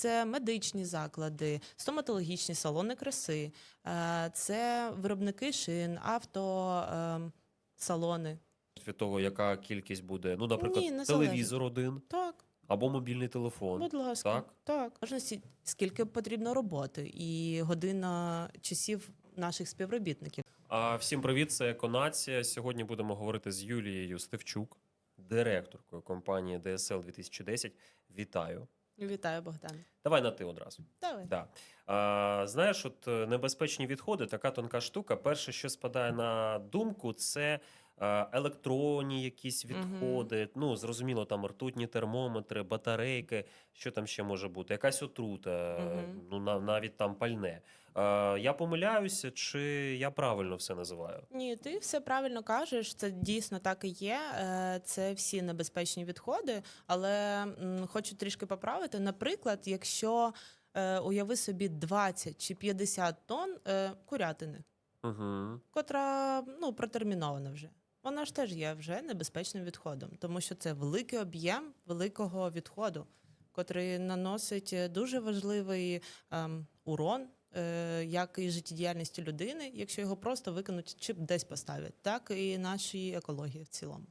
Це медичні заклади, стоматологічні салони краси, е, це виробники шин, авто, е. Від того, яка кількість буде, ну, наприклад, Ні, телевізор один Так, або мобільний телефон. будь ласка. так? так. Сі- скільки потрібно роботи і година часів наших співробітників. А всім привіт, це Еконація. Сьогодні будемо говорити з Юлією Стевчук, директоркою компанії DSL 2010. Вітаю. Вітаю, Богдан. Давай на ти одразу. Давай. Да. А, знаєш, от е, небезпечні відходи, така тонка штука. Перше, що спадає на думку, це е, електронні якісь відходи. відходи. Ну, зрозуміло, там ртутні термометри, батарейки, що там ще може бути, якась отрута, угу. Ну на- навіть там пальне. Е, я помиляюся, чи я правильно все називаю? Ні, ти все правильно кажеш. Це дійсно так і є. Е, Це всі небезпечні відходи. Але хочу трішки поправити. Наприклад, якщо е, уяви собі 20 чи 50 тонн курятини, Угу. котра ну протермінована вже. Вона ж теж є вже небезпечним відходом, тому що це великий об'єм великого відходу, котрий наносить дуже важливий ем, урон. Е, Як і життєдіяльності людини, якщо його просто викинуть чи десь поставлять, так і нашій екології в цілому.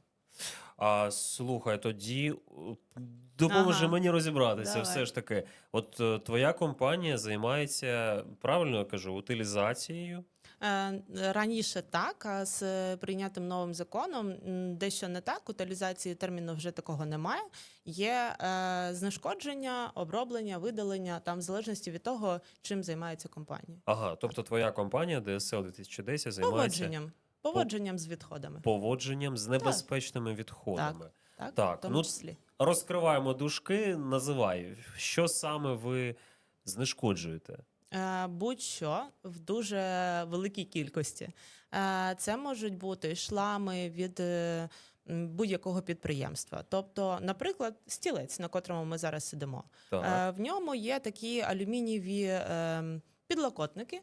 А слухай, тоді е, допоможи Ага. мені розібратися. Давай. Все ж таки, от е, твоя компанія займається правильно я кажу, утилізацією. Е, Раніше так, а з прийнятим новим законом дещо не так. Утилізації терміну вже такого немає. Є е, знешкодження, оброблення, видалення там в залежності від того, чим займається компанія. Ага, тобто твоя компанія DSL 2010 займається Поводженням, поводженням з відходами. поводженням з небезпечними відходами. Так, Так, в тому ну, числі. Розкриваємо дужки, називай, що саме ви знешкоджуєте. Е, Будь-що в дуже великій кількості. Е, Це можуть бути шлами від е, будь-якого підприємства. Тобто, наприклад, стілець, на котрому ми зараз сидимо. Так. В ньому є такі алюмінієві е, підлокотники.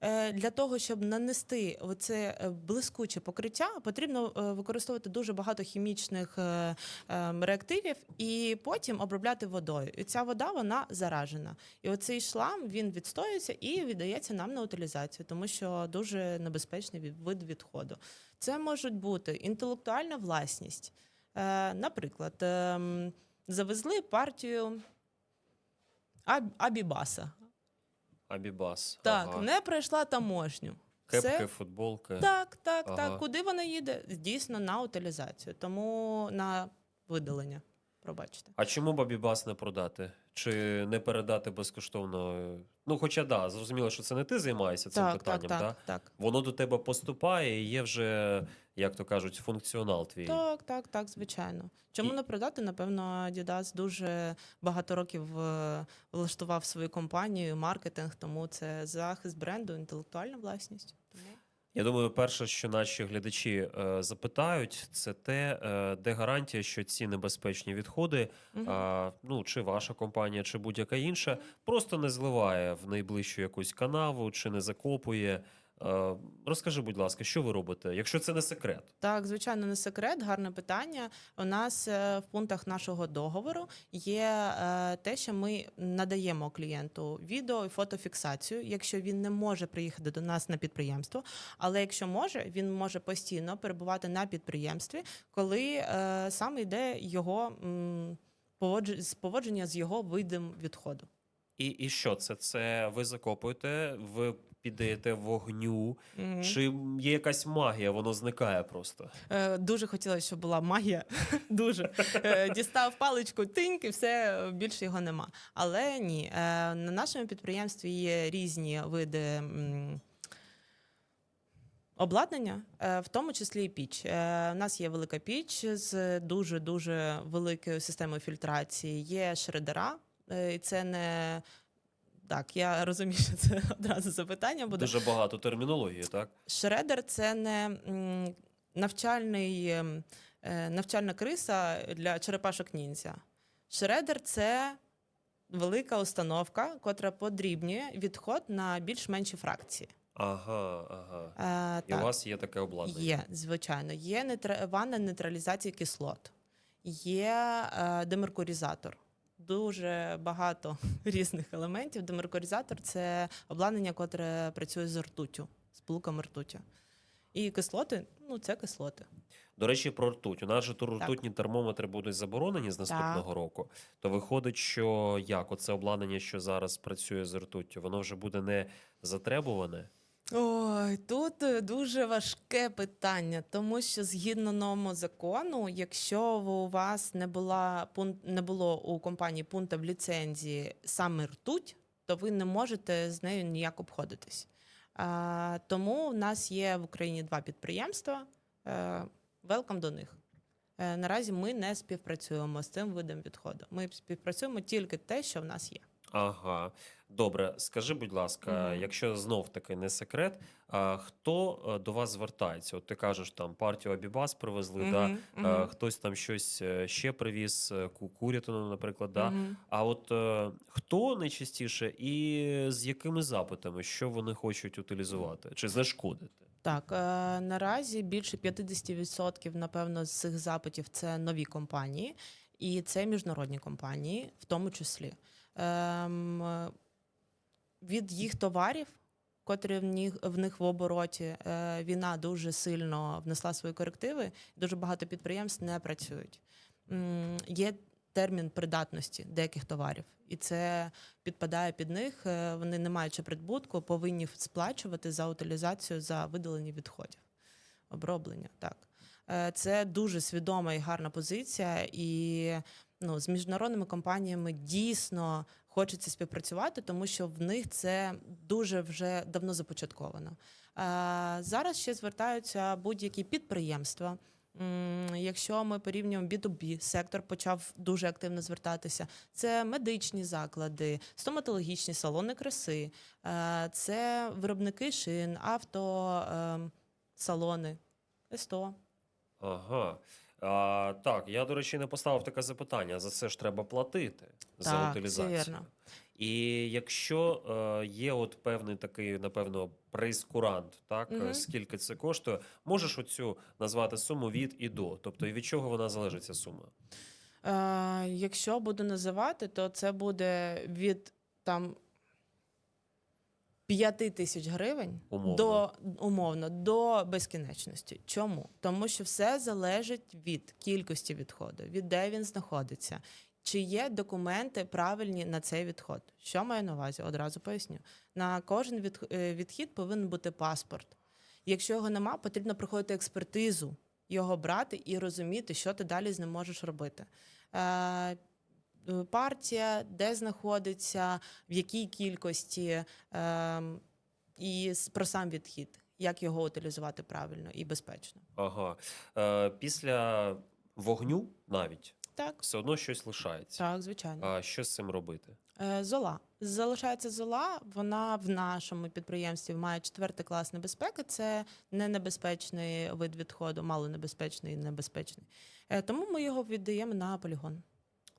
Е, Для того, щоб нанести оце е, блискуче покриття, потрібно е, використовувати дуже багато хімічних е, е, реактивів і потім обробляти водою. І ця вода вона заражена. І оцей шлам він відстоюється і віддається нам на утилізацію, тому що дуже небезпечний вид відходу. Це можуть бути інтелектуальна власність. Наприклад, ем, завезли партію Абібаса. Абібас. Так, ага. не пройшла таможню. Кепки, Все. футболки. Так, так, Ага. так. Куди вона їде? Дійсно на утилізацію, тому на видалення. Пробачте. А чому Бабібас не продати? Чи не передати безкоштовно? Ну, хоча да, зрозуміло, що це не ти займаєшся цим Так, питанням, так, да? так, так. Воно до тебе поступає і є вже, як то кажуть, функціонал твій. Так, так, так, звичайно. Чому І- не продати? Напевно, Adidas дуже багато років е, влаштував свою компанію, маркетинг, тому це захист бренду, інтелектуальна власність. Тому... Я думаю, перше, що наші глядачі е, запитають, це те, е, де гарантія, що ці небезпечні відходи, а, ну чи ваша компанія, чи будь-яка інша, просто не зливає в найближчу якусь канаву чи не закопує. Е, розкажи, будь ласка, що ви робите, якщо це не секрет? Так, звичайно, не секрет, гарне питання. У нас е, в пунктах нашого договору є е, те, що ми надаємо клієнту відео і фотофіксацію, якщо він не може приїхати до нас на підприємство. Але якщо може, він може постійно перебувати на підприємстві, коли саме йде його поводження з його видом відходу. І, і що це? Це ви закопуєте, ви піддаєте вогню, Мгм. чи є якась магія, воно зникає просто. Е, Дуже хотілося, щоб була магія. Дуже Е, дістав паличку, тиньк, і все більше його нема. Але ні, Е, на нашому підприємстві є різні види. Обладнання, е, в тому числі і піч. Е, У нас є велика піч з дуже дуже великою системою фільтрації. Є шредера, е, і це не так. Я розумію, що це одразу запитання буде. Дуже багато термінології, так? Шредер це не навчальний, ем, е, навчальна криса для черепашок ніндзя. Шредер це велика установка, котра подрібнює відход на більш-менші фракції. Ага, ага. Е, І у вас є таке обладнання. Є, звичайно. Є ванна нейтралізації кислот, є е, демеркуризатор. Дуже багато різних елементів. Демеркуризатор це обладнання, котре працює з ртуттю, з пилками ртуттю. І кислоти ну це кислоти. До речі, про ртуть. У нас же тут ртутні термометри будуть заборонені з наступного року. То виходить, що як оце обладнання, що зараз працює з ртуттю, воно вже буде не затребуване. Ой, тут е, дуже важке питання, тому що згідно новому закону, якщо у вас не була не було у компанії пункта в ліцензії саме ртуть, то ви не можете з нею ніяк обходитись. А, тому в нас є в Україні два підприємства. Велкам до них. Е, наразі ми не співпрацюємо з цим видом відходу. Ми співпрацюємо тільки те, що в нас є. Ага, добре. Скажи, будь ласка, Мгм. якщо знов таки не секрет, а хто е, до вас звертається? От ти кажеш, там партію Абібас привезли, да? Мгм, е, мгм, хтось там щось е, ще привіз, е, курятину, наприклад, да? мгм. А от е, хто найчастіше і з якими запитами, що вони хочуть утилізувати чи зашкодити? Так, е, наразі більше 50% напевно з цих запитів це нові компанії, і це міжнародні компанії, в тому числі. Ем, е, від їх товарів, котрі в них, в них в обороті, е, війна дуже сильно внесла свої корективи. Дуже багато підприємств не працюють. Є термін придатності деяких товарів, і це підпадає під них. Е, Вони, не маючи прибутку, повинні сплачувати за утилізацію за видалення відходів, оброблення. Так. Е, Це дуже свідома і гарна позиція, і ну, з міжнародними компаніями дійсно хочеться співпрацювати, тому що в них це дуже вже давно започатковано. Зараз ще звертаються будь-які підприємства. Якщо ми порівнюємо B2B, сектор почав дуже активно звертатися. Це медичні заклади, стоматологічні салони краси, це виробники шин, авто, ем, СТО. Ага. А, так, я, до речі, не поставив таке запитання. За це ж треба платити за Так, утилізацію. все вірно. І якщо е, є от певний такий, напевно, прейскурант, так е, скільки це коштує, можеш оцю назвати суму від і до. Тобто, і від чого вона залежить ця сума? Е, якщо буду називати, то це буде від там 5 тисяч гривень Умовно. до умовно до безкінечності. Чому? Тому що все залежить від кількості відходу, від де він знаходиться. Чи є документи правильні на цей відход? Що маю на увазі? Одразу поясню. На кожен е, відхід повинен бути паспорт. Якщо його нема, потрібно проходити експертизу, його брати і розуміти, що ти далі з ним можеш робити. Е, партія, де знаходиться, в якій кількості, е, і про сам відхід, як його утилізувати правильно і безпечно. Ага. Е, після вогню навіть Так, все одно щось лишається. так, звичайно. А що з цим робити? Е, Зола. Залишається зола. Вона в нашому підприємстві має четвертий клас небезпеки. Це не небезпечний вид відходу, малонебезпечний і небезпечний. Тому ми його віддаємо на полігон.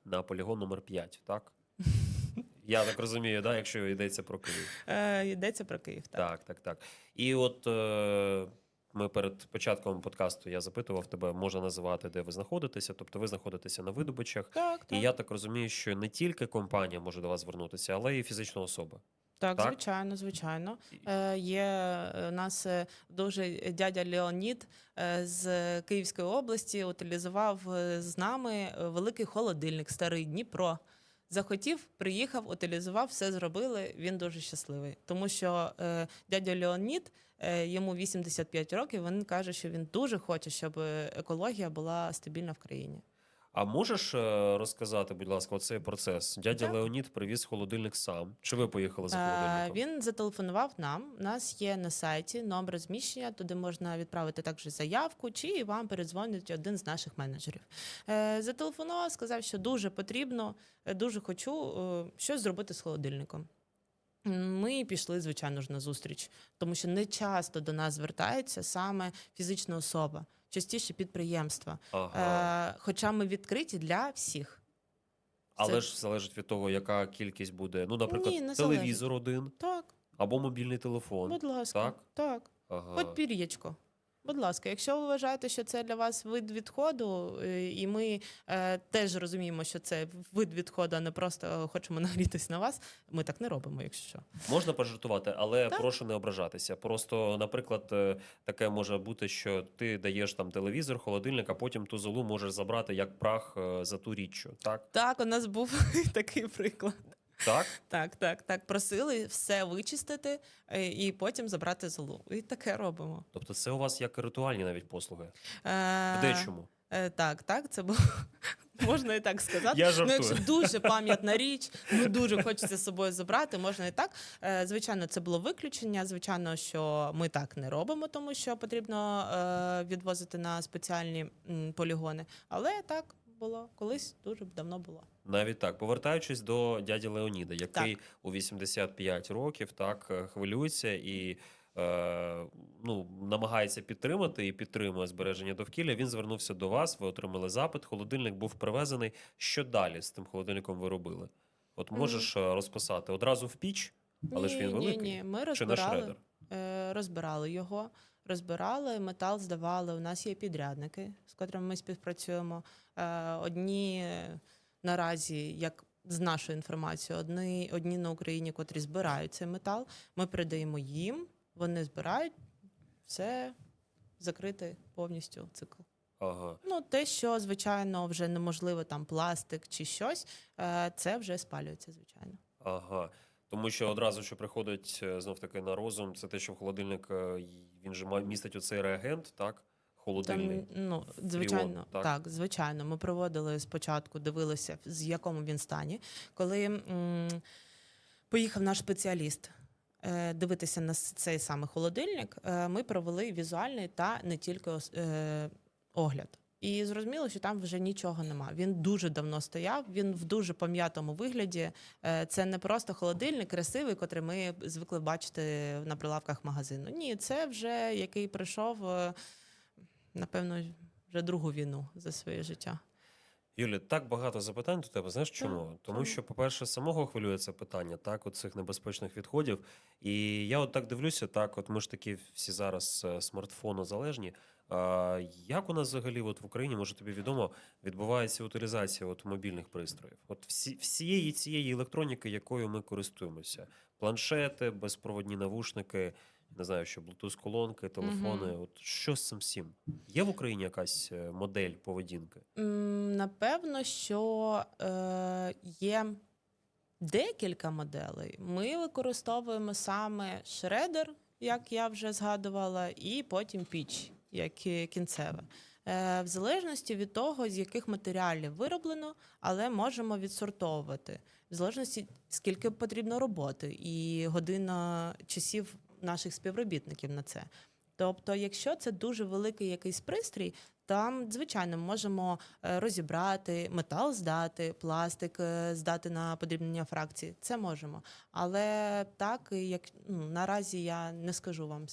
На полігон номер 5, так? Я так розумію, да, якщо йдеться про Київ. Е, Йдеться про Київ. Так. Так, так, так. І от е, ми перед початком подкасту я запитував тебе, можна називати, де ви знаходитеся. Тобто ви знаходитеся на видобичах. Так, так. І я так розумію, що не тільки компанія може до вас звернутися, але і фізична особа. Так, Так? звичайно, звичайно. Е, є е, у нас е, дуже дядя Леонід е, з Київської області утилізував з нами великий холодильник, старий Дніпро. Захотів, приїхав, утилізував, все зробили. Він дуже щасливий. Тому що е, дядя Леонід, е, йому 85 років. Він каже, що він дуже хоче, щоб екологія була стабільна в країні. А можеш е, розказати, будь ласка, оцей процес? Дядя Так. Леонід привіз холодильник сам. Чи ви поїхали за Е, холодильником? Він зателефонував нам. У нас є на сайті номер розміщення, туди можна відправити також заявку, чи вам передзвонить один з наших менеджерів. Е, Зателефонував, сказав, що дуже потрібно, е, дуже хочу е, щось зробити з холодильником. Ми пішли, звичайно ж, на зустріч, тому що не часто до нас звертається саме фізична особа, частіше підприємства. Ага. Е, Хоча ми відкриті для всіх. Але це- ж залежить від того, яка кількість буде. Ну, наприклад, Ні, не телевізор один Так, або мобільний телефон. будь ласка, так? так. Ага. От пір'ячко. Будь ласка, якщо ви вважаєте, що це для вас вид відходу, е, і ми е, теж розуміємо, що це вид відходу, а не просто хочемо нагрітись на вас. Ми так не робимо, якщо що. Можна пожартувати, але Так. прошу не ображатися. Просто, наприклад, е, таке може бути, що ти даєш там телевізор, холодильник, а потім ту золу можеш забрати як прах е, за ту річчю. Так? Так, у нас був такий приклад. Так? Так, так, так. Просили все вичистити е, і потім забрати золу. І таке робимо. Тобто це у вас як ритуальні навіть послуги. Е, В дечому. Е, так, так, це було. Можна і так сказати. Я Ну, якщо дуже пам'ятна річ, ну дуже хочеться з собою забрати, можна і так. Е, звичайно, це було виключення. Звичайно, що ми так не робимо, тому що потрібно е, відвозити на спеціальні полігони. Але так було колись дуже давно було. Навіть так, повертаючись до дяді Леоніда, який у 85 років так е, хвилюється і е, ну, намагається підтримати і підтримує збереження довкілля. Він звернувся до вас, ви отримали запит. Холодильник був привезений. Що далі з тим холодильником ви робили? От можеш е, розписати одразу в піч, але ж він великий. Ні, ні. Ми розбирали, шредер? е, розбирали його, розбирали, метал здавали. У нас є підрядники, з котрими ми співпрацюємо. Одні наразі, як з нашою інформацією, одні, одні на Україні, котрі збирають цей метал. Ми передаємо їм, вони збирають все закритий повністю цикл. Ага. Ну, те, що звичайно вже неможливо, там пластик чи щось, е, це вже спалюється, звичайно. Ага. Тому що одразу, що приходить знов таки на розум, це те, що в холодильник е, він же містить оцей реагент, так? Холодильний. Там, ну, звичайно, так? так? звичайно. Ми проводили спочатку, дивилися, в якому він стані. Коли м, поїхав наш спеціаліст е, дивитися на цей саме холодильник, е, ми провели візуальний та не тільки е, огляд. І зрозуміло, що там вже нічого нема. Він дуже давно стояв, він в дуже пом'ятому вигляді. Це не просто холодильник красивий, котрий ми звикли бачити на прилавках магазину. Ні, це вже який прийшов, напевно, вже другу війну за своє життя. Юлі, так багато запитань до тебе. Знаєш чому? Тому що, по-перше, самого хвилює це питання, так, от цих небезпечних відходів. І я от так дивлюся, так, от ми ж такі всі зараз е, смартфону залежні. А, як у нас взагалі от в Україні, може тобі відомо, відбувається утилізація от мобільних пристроїв? От всі, всієї цієї електроніки, якою ми користуємося: планшети, безпроводні навушники, не знаю, що Bluetooth-колонки, телефони. От що з цим всім? Є в Україні якась е, модель поведінки? Напевно, що е, є декілька моделей. Ми використовуємо саме шредер, як я вже згадувала, і потім піч, як кінцеве. Е, В залежності від того, з яких матеріалів вироблено, але можемо відсортовувати. В залежності, скільки потрібно роботи і година часів наших співробітників на це. Тобто, якщо це дуже великий якийсь пристрій, там, звичайно, ми можемо е, розібрати, метал здати, пластик е, здати на подрібнення фракції. Це можемо. Але так, як ну, наразі я не скажу вам,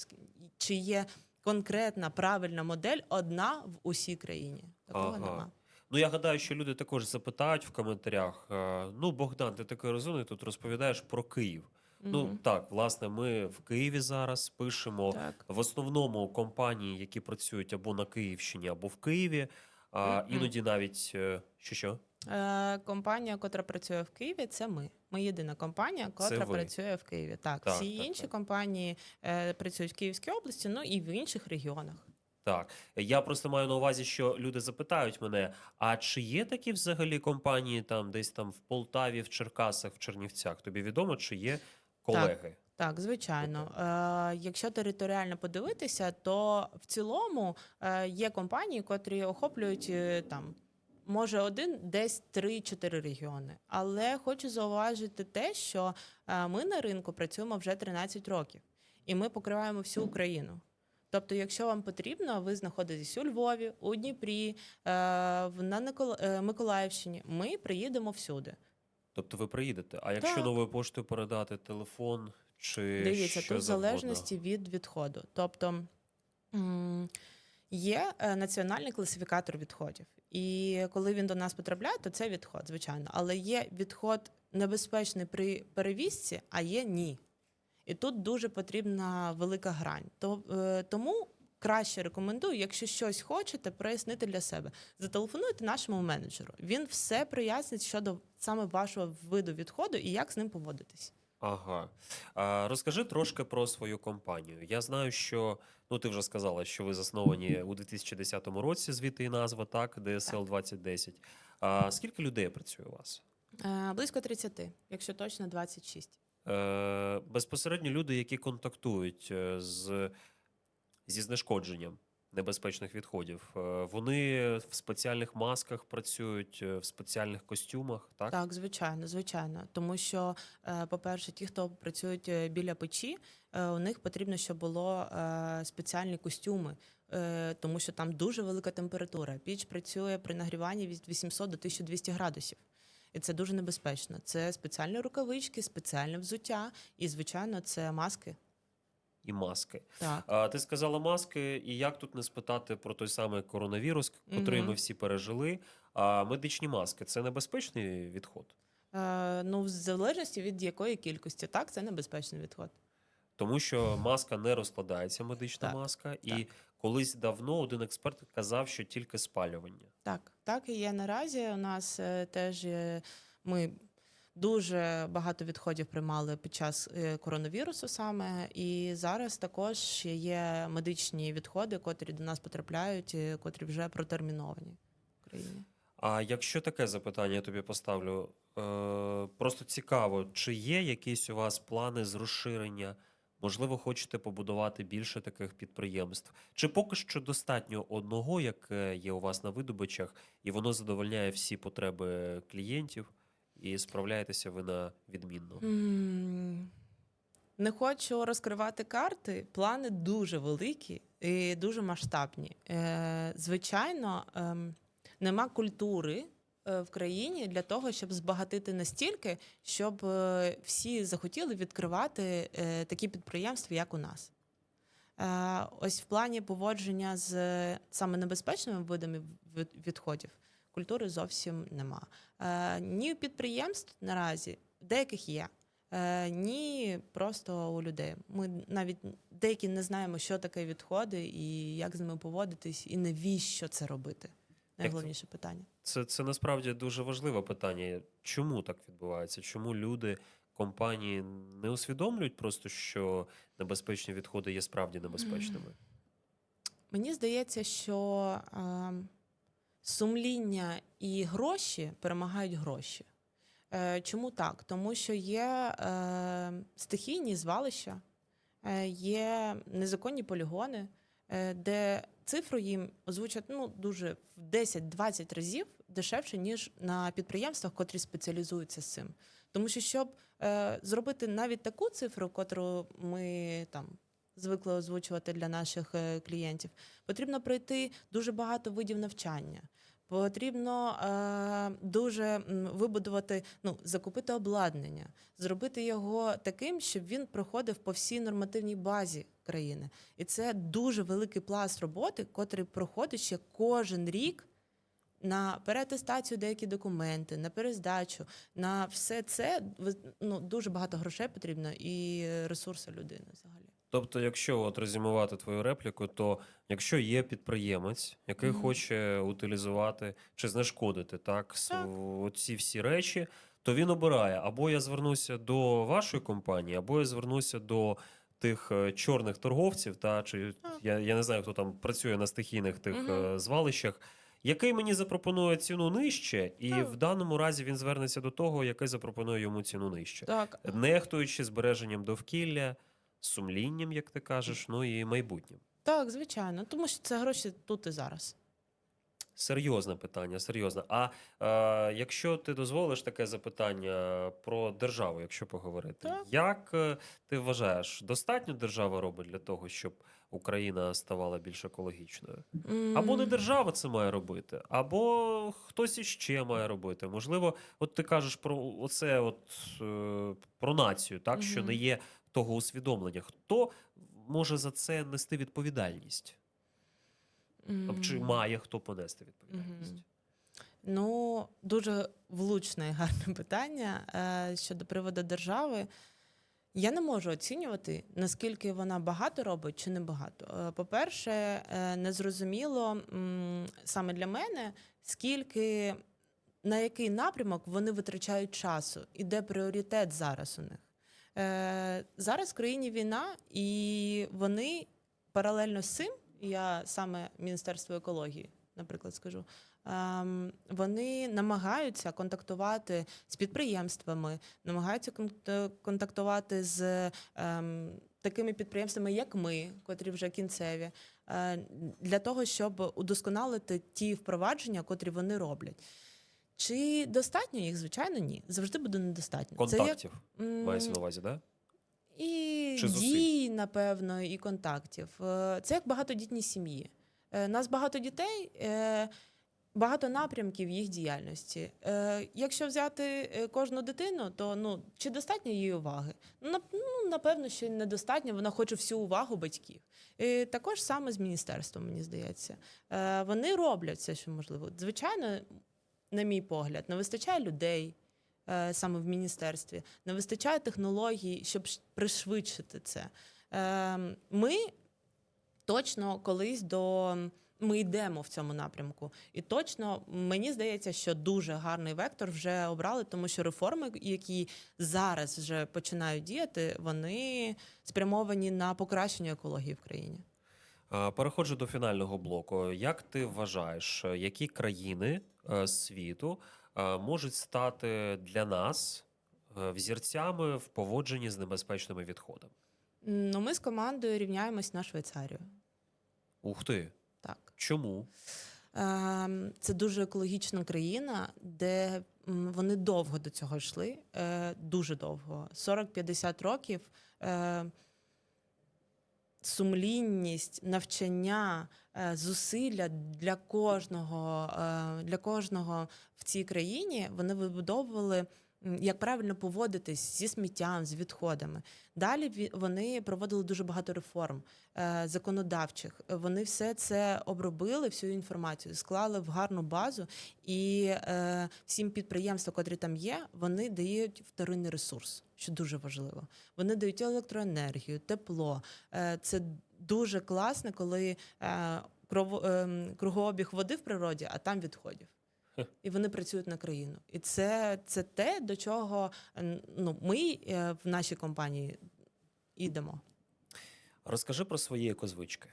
чи є конкретна правильна модель одна в усій країні. Такого Ага. нема. Ну, я гадаю, що люди також запитають в коментарях. е, Ну, Богдан, ти такий розумний, тут розповідаєш про Київ. Ну так, власне, ми в Києві зараз пишемо так. в основному компанії, які працюють або на Київщині, або в Києві. А іноді навіть е, що що? Е, компанія, котра працює в Києві, це ми. Ми єдина компанія, котра працює в Києві. Так, Так, всі так, інші так. компанії е, працюють в Київській області, ну і в інших регіонах. Так, я просто маю на увазі, що люди запитають мене: а чи є такі взагалі компанії там, десь там в Полтаві, в Черкасах, в Чернівцях? Тобі відомо, чи є колеги? Так, звичайно. Е, якщо територіально подивитися, то в цілому е, є компанії, котрі охоплюють е, там. Може, один, десь 3-4 регіони. Але хочу зауважити те, що е, ми на ринку працюємо вже 13 років, і ми покриваємо всю Україну. Тобто, якщо вам потрібно, ви знаходитесь у Львові, у Дніпрі, е, в- на Миколаївщині, ми приїдемо всюди. Тобто ви приїдете. А якщо Так. новою поштою передати телефон чи Дивіться, що тут в завгодно? залежності від відходу. Тобто м, є е, національний класифікатор відходів. І коли він до нас потрапляє, то це відход, звичайно. Але є відход небезпечний при перевізці, а є ні. І тут дуже потрібна велика грань. То, е, тому краще рекомендую, якщо щось хочете, прояснити для себе. Зателефонуйте нашому менеджеру. Він все прояснить щодо саме вашого виду відходу і як з ним поводитись. Ага. А, розкажи трошки про свою компанію. Я знаю, що ну ти вже сказала, що ви засновані у 2010 році, звідти і назва, так, DSL 2010. А скільки людей працює у вас? Е, близько 30, якщо точно 26. Е, безпосередньо люди, які контактують е, з, зі знешкодженням небезпечних відходів, е, вони в спеціальних масках працюють, е, в спеціальних костюмах, так? Так, звичайно, звичайно. Тому що, е, по-перше, ті, хто працюють біля печі, у них потрібно, щоб було спеціальні костюми, тому що там дуже велика температура. Піч працює при нагріванні від 800 до 1200 градусів. І це дуже небезпечно. Це спеціальні рукавички, спеціальне взуття, і, звичайно, це маски. І маски. Так. А, ти сказала маски, і як тут не спитати про той самий коронавірус, котрий Мгм. ми всі пережили. А медичні маски це небезпечний відход, Е, ну, в залежності від якої кількості, так, це небезпечний відход. тому що маска не розкладається, медична Так, маска, і так. колись давно один експерт казав, що тільки спалювання. Так, так і є наразі. У нас е, теж ми дуже багато відходів приймали під час е, коронавірусу саме. І зараз також є медичні відходи, котрі до нас потрапляють, е, котрі вже протерміновані в Україні. А якщо таке запитання я тобі поставлю, е, просто цікаво, чи є якісь у вас плани з розширення? Можливо, хочете побудувати більше таких підприємств? Чи поки що достатньо одного, яке є у вас на видобичах, і воно задовольняє всі потреби клієнтів, і справляєтеся ви на відмінно? Не хочу розкривати карти. Плани дуже великі і дуже масштабні. Е, Звичайно, ем, нема культури е, в країні для того, щоб збагатити настільки, щоб е, всі захотіли відкривати такі підприємства, як у нас. Ось в плані поводження з саме небезпечними видами від- відходів культури зовсім нема. Е, Ні у підприємств наразі, деяких є. Е, ні, просто у людей. Ми навіть деякі не знаємо, що таке відходи і як з ними поводитись, і навіщо це робити. Найголовніше питання. Це, це насправді дуже важливе питання. Чому так відбувається? Чому люди, компанії не усвідомлюють просто, що небезпечні відходи є справді небезпечними? Мені здається, що е, сумління і гроші перемагають гроші. Е, чому так? Тому що є е, стихійні звалища, е, є незаконні полігони, де цифру їм озвучать ну, дуже в 10-20 разів дешевше, ніж на підприємствах, котрі спеціалізуються з цим. Тому що, щоб зробити навіть таку цифру, котру ми там звикли озвучувати для наших е, клієнтів, потрібно пройти дуже багато видів навчання. Потрібно е, дуже вибудувати, ну, закупити обладнання, зробити його таким, щоб він проходив по всій нормативній базі країни. І це дуже великий пласт роботи, котрий проходить ще кожен рік на переатестацію деякі документи, на перездачу, на все це ну, дуже багато грошей потрібно і ресурси людини взагалі. Тобто, якщо от резюмувати твою репліку, то якщо є підприємець, який Мгм. хоче утилізувати чи знешкодити так, Так. ці всі речі, то він обирає або я звернуся до вашої компанії, або я звернуся до тих е, чорних торговців, та чи Так. я, я не знаю, хто там працює на стихійних тих е, звалищах. Який мені запропонує ціну нижче, і Так. в даному разі він звернеться до того, який запропонує йому ціну нижче Так, нехтуючи збереженням довкілля, сумлінням, як ти кажеш, ну і майбутнім. так, звичайно, тому що це гроші тут і зараз. Серйозне питання, серйозне. А е, якщо ти дозволиш таке запитання про державу, якщо поговорити, Так. як е, ти вважаєш, достатньо держава робить для того, щоб Україна ставала більш екологічною? Або не держава це має робити, або хтось іще має робити. Можливо, от ти кажеш про оце, от е, про націю, так що не є того усвідомлення. Хто може за це нести відповідальність? Тобто, чи має хто понести відповідальність? Мгм. Ну, дуже влучне і гарне питання е, щодо приводу держави. Я не можу оцінювати, наскільки вона багато робить чи не багато. Е, По-перше, е, незрозуміло саме для мене, скільки на який напрямок вони витрачають часу і де пріоритет зараз у них. Е, Зараз в країні війна, і вони паралельно з цим, я саме Міністерство екології, наприклад, скажу. ем, Вони намагаються контактувати з підприємствами, намагаються е, контактувати з ем, такими підприємствами, як ми, котрі вже кінцеві, е, для того, щоб удосконалити ті впровадження, котрі вони роблять. Чи достатньо їх? Звичайно, ні. Завжди буде недостатньо. Це як, Контактів мається на увазі, да? і Чи дій, напевно, і контактів. Е, Це як багатодітні сім'ї. Е, Нас багато дітей, е, багато напрямків їх діяльності. Якщо взяти кожну дитину, то ну чи достатньо її уваги? Ну, ну, напевно, що недостатньо. Вона хоче всю увагу батьків. І також саме з міністерством, мені здається. Вони роблять все, що можливо. Звичайно, на мій погляд, не вистачає людей е, саме в міністерстві, не вистачає технологій, щоб пришвидшити це. Е, Ми точно колись до. Ми йдемо в цьому напрямку, і точно мені здається, що дуже гарний вектор вже обрали, тому що реформи, які зараз вже починають діяти, вони спрямовані на покращення екології в країні. А, Переходжу до фінального блоку. Як ти вважаєш, е, які країни е, світу е, можуть стати для нас е, взірцями в поводженні з небезпечними відходами? Ну, ми з командою рівняємось на Швейцарію. Ух ти! Так. Чому? Ем, Це дуже екологічна країна, де вони довго до цього йшли, е, дуже довго. 40-50 років. Сумлінність, навчання, е, зусилля для кожного, е, для кожного в цій країні вони вибудовували, як правильно поводитись зі сміттям, з відходами. Далі вони проводили дуже багато реформ е, законодавчих. Вони все це обробили, всю інформацію, склали в гарну базу, і е, всім підприємствам, котрі там є, вони дають вторинний ресурс, що дуже важливо. Вони дають електроенергію, тепло. Е, це дуже класно, коли ем, кругообіг води в природі, а там відходів. І вони працюють на країну. І це, це те, до чого ну, ми е, в нашій компанії йдемо. Розкажи про свої екозвички.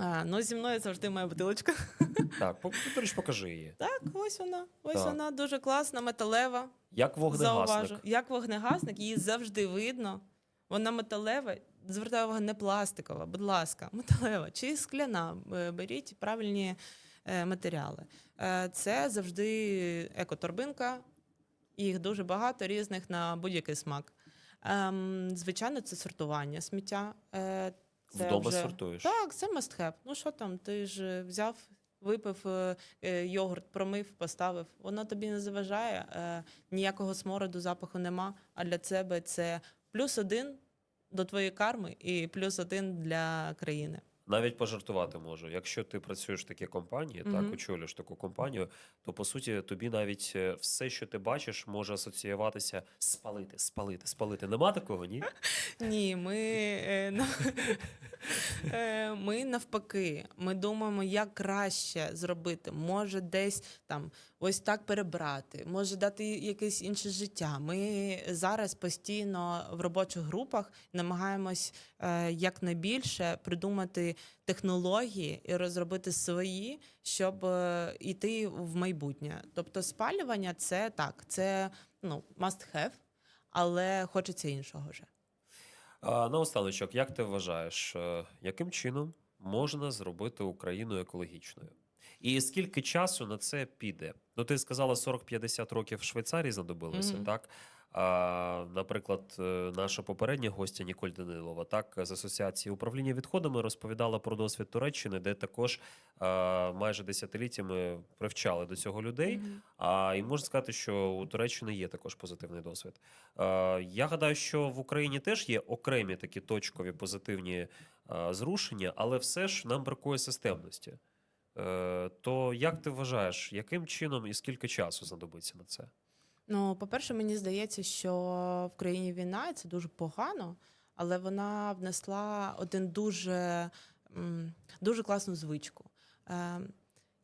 А, ну, зі мною завжди моя бутилочка. Так, по- покажи її. Так, ось вона. Ось Так. вона дуже класна, металева. Як вогнегасник. Зауважу. Як вогнегасник, її завжди видно. Вона металева. Звертаю увагу, не пластикова, будь ласка, металева чи скляна. Е, Беріть правильні матеріали. Е, Це завжди екоторбинка. Їх дуже багато різних на будь-який смак. Ем, Звичайно, це сортування сміття. Е, Це Вдома вже... сортуєш. Так, це must have. Ну що там, ти ж взяв, випив е, е, йогурт, промив, поставив. Воно тобі не заважає, е, ніякого смороду, запаху нема. А для тебе це плюс один до твоєї карми і плюс один для країни. Навіть пожартувати можу. Якщо ти працюєш в такій компанії, так очолюєш таку компанію, то по суті тобі навіть е, все, що ти бачиш, може асоціюватися спалити, спалити, спалити. Нема такого, ні? Ні, ми, е, е, ми навпаки. Ми думаємо, як краще зробити. Може, десь там ось так перебрати, може дати якесь інше життя. Ми зараз постійно в робочих групах намагаємось якнайбільше придумати технології і розробити свої, щоб е, йти в майбутнє. Тобто, спалювання це так, це ну must have, але хочеться іншого вже. А наостаночок, як ти вважаєш, е, яким чином можна зробити Україну екологічною? І скільки часу на це піде? Ну, ти сказала 40-50 років в Швейцарії знадобилося, Мгм. так? А, наприклад, е, наша попередня гостя Ніколь Данилова, так, з асоціації управління відходами розповідала про досвід Туреччини, де також а, майже десятиліттями привчали до цього людей. Мгм. А і можна сказати, що у Туреччини є також позитивний досвід. Е, я гадаю, що в Україні теж є окремі такі точкові позитивні е, зрушення, але все ж нам бракує системності. Е, то як ти вважаєш, яким чином і скільки часу знадобиться на це? Ну, по-перше, мені здається, що в країні війна це дуже погано, але вона внесла один дуже, дуже класну звичку. Е,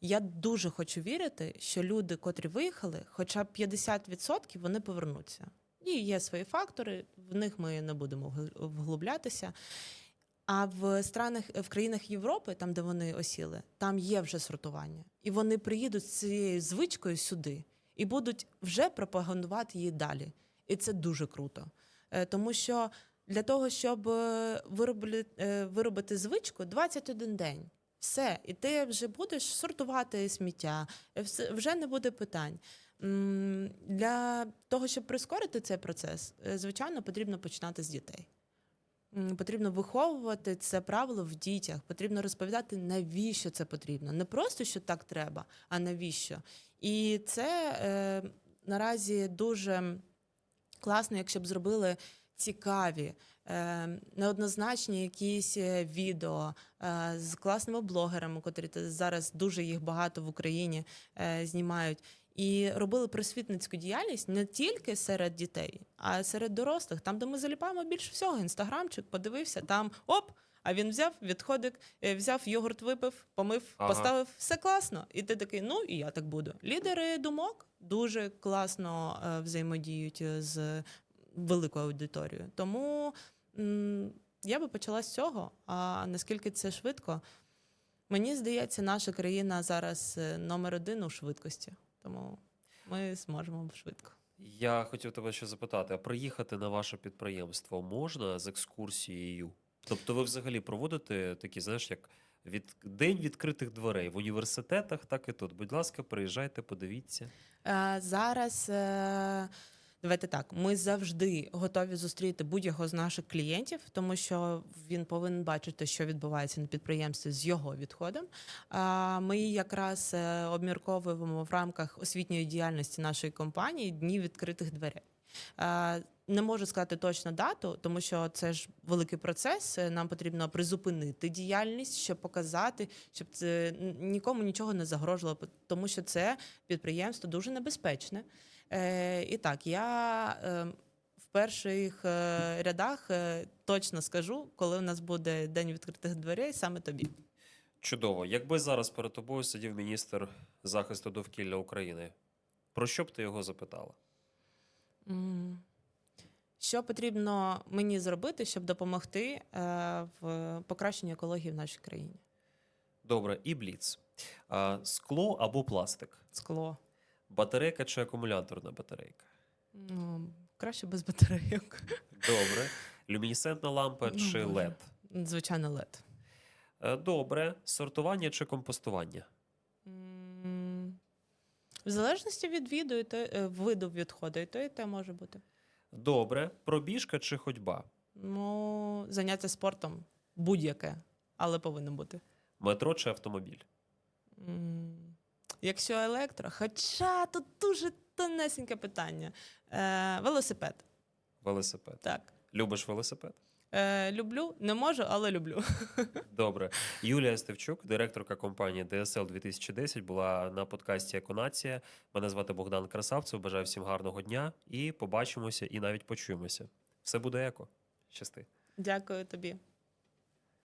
Я дуже хочу вірити, що люди, котрі виїхали, хоча б 50% вони повернуться. І є свої фактори, в них ми не будемо вглублятися. А в странах, в країнах Європи, там, де вони осіли, там є вже сортування. І вони приїдуть з цією звичкою сюди і будуть вже пропагандувати її далі. І це дуже круто. Е, Тому що для того, щоб е, виробити, е, виробити звичку, 21 день. Все, і ти вже будеш сортувати сміття, вже не буде питань. Для того, щоб прискорити цей процес, звичайно, потрібно починати з дітей. Потрібно виховувати це правило в дітях, потрібно розповідати, навіщо це потрібно. Не просто що так треба, а навіщо. І це е, наразі дуже класно, якщо б зробили цікаві, е, неоднозначні якісь е, відео е, з класними блогерами, котрі зараз дуже їх багато в Україні знімають. І робили просвітницьку діяльність не тільки серед дітей, а серед дорослих, там, де ми заліпаємо більше всього. Інстаграмчик подивився, там оп. А він взяв відходик, е, взяв йогурт, випив, помив, Ага. поставив. Все класно. І ти такий, ну і я так буду. Лідери думок дуже класно е, взаємодіють е, з великою аудиторією. Тому я би почала з цього. А наскільки це швидко? Мені здається, наша країна зараз номер один у швидкості. Тому ми зможемо швидко. Я хотів тебе ще запитати: а приїхати на ваше підприємство можна з екскурсією? Тобто, ви взагалі проводите такі, знаєш, як від день відкритих дверей в університетах, так і тут. Будь ласка, приїжджайте, подивіться. Е, Зараз е, давайте так. Ми завжди готові зустріти будь-якого з наших клієнтів, тому що він повинен бачити, що відбувається на підприємстві з його відходом. А Ми якраз е, обмірковуємо в рамках освітньої діяльності нашої компанії дні відкритих дверей. Не можу сказати точно дату, тому що це ж великий процес. е, Нам потрібно призупинити діяльність, щоб показати, щоб це нікому нічого не загрожувало, тому що це підприємство дуже небезпечне. Е, і так, я е, в перших е, рядах е, точно скажу, коли у нас буде день відкритих дверей, саме тобі. Чудово. Якби зараз перед тобою сидів міністр захисту довкілля України, про що б ти його запитала? М. Що потрібно мені зробити, щоб допомогти е, в покращенні екології в нашій країні? Добре, і бліц. А, скло або пластик? Скло. Батарейка чи акумуляторна батарейка? Ну, краще без батарейок. Добре. Люмінесцентна лампа Ну, чи LED? Звичайно, лед. Е, Добре. Сортування чи компостування? В залежності від віду і те, е, виду відходу, і то, і те може бути. Добре. Пробіжка чи ходьба? Ну, заняття спортом будь-яке, але повинно бути. Метро чи автомобіль? Якщо електро, хоча тут дуже тонесеньке питання. Е, велосипед. Велосипед. Так. Любиш велосипед? Е, люблю, не можу, але люблю. Добре. Юлія Стевчук, директорка компанії DSL 2010, була на подкасті Еконація. Мене звати Богдан Красавцев. Бажаю всім гарного дня і побачимося, і навіть почуємося. Все буде еко. Щасти. Дякую тобі.